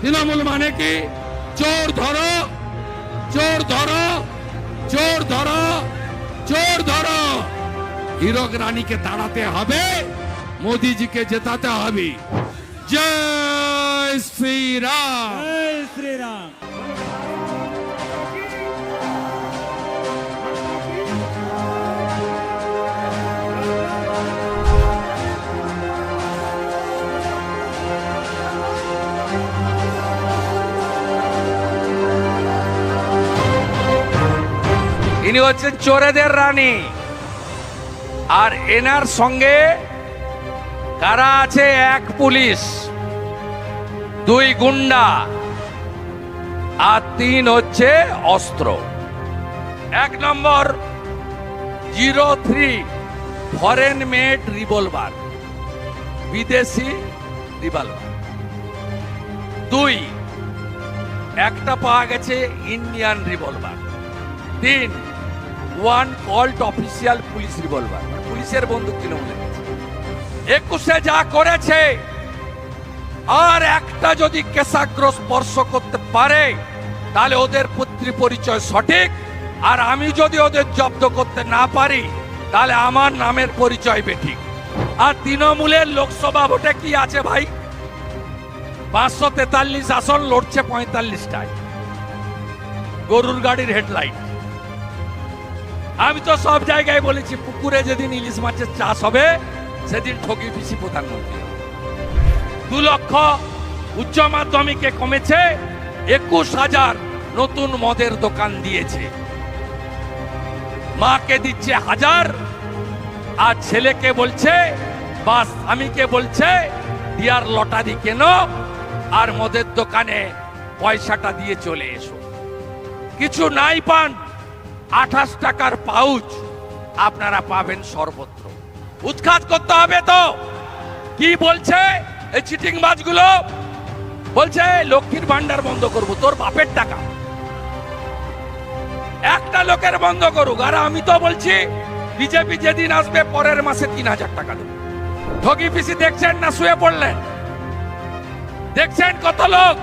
তৃণমূল মানে কি? চোর ধরো চোর ধরো চোর ধরো চোর ধরো। হীরক রানীকে তাড়াতে হবে, মোদিজিকে জেতাতে হবে। জয় শ্রীরাম। ইনি হচ্ছেন চোরেদের রানী। আর এনার সঙ্গে কারা আছে? এক পুলিশ, দুই গুন্ডা, আর তিন হচ্ছে অস্ত্র। এক নম্বর, zero three, foreign made revolver, বিদেশি রিভলভার। দুই, একটা পাওয়া গেছে ইন্ডিয়ান রিভলভার। তিন one colt official police revolver পুলিশের বন্দুক তৃণমূলের। একুশে যা করেছে, আর একটা যদি কেশাগ্র স্পর্শ করতে পারে, তাহলে ওদের পুত্রী পরিচয় সঠিক। আর আমি যদি ওদের জব্দ করতে না পারি, তাহলে আমার নামের পরিচয় বেঠিক। আর তৃণমূলের লোকসভা ভোটে কি আছে ভাই? পাঁচশো তেতাল্লিশ আসন লড়ছে পঁয়তাল্লিশটায়। গরুর গাড়ির হেডলাইট। আমি তো সব জায়গায় বলেছি, পুকুরে যেদিন ইলিশ মাছের চাষ হবে, সেদিন ঠকি পিসি প্রধানমন্ত্রী। দু লক্ষ উচ্চ মাধ্যমিকে কমেছে, একুশ হাজার নতুন মদের দোকান দিয়েছে। মাকে দিচ্ছে হাজার, আর ছেলেকে বলছে বা স্বামীকে বলছে, দিয়ার লটারি কেন? আর মদের দোকানে পয়সাটা দিয়ে চলে এসো। কিছু নাই পান। আঠাশ টাকার পাউচ আপনারা পাবেন সর্বত্র। উৎখাত করতে হবে তো। কি বলছে এই চিটিং বাজগুলো? বলছে, লক্ষ্মীর ভান্ডার বন্ধ করব, তোর বাপের টাকা। একটা লোকের বন্ধ করুক, আর আমি তো বলছি, বিজেপি যেদিন আসবে, পরের মাসে তিন হাজার টাকা দেবে। ঠগি পিসি দেখছেন না, শুয়ে পড়লেন? দেখছেন কত লোক?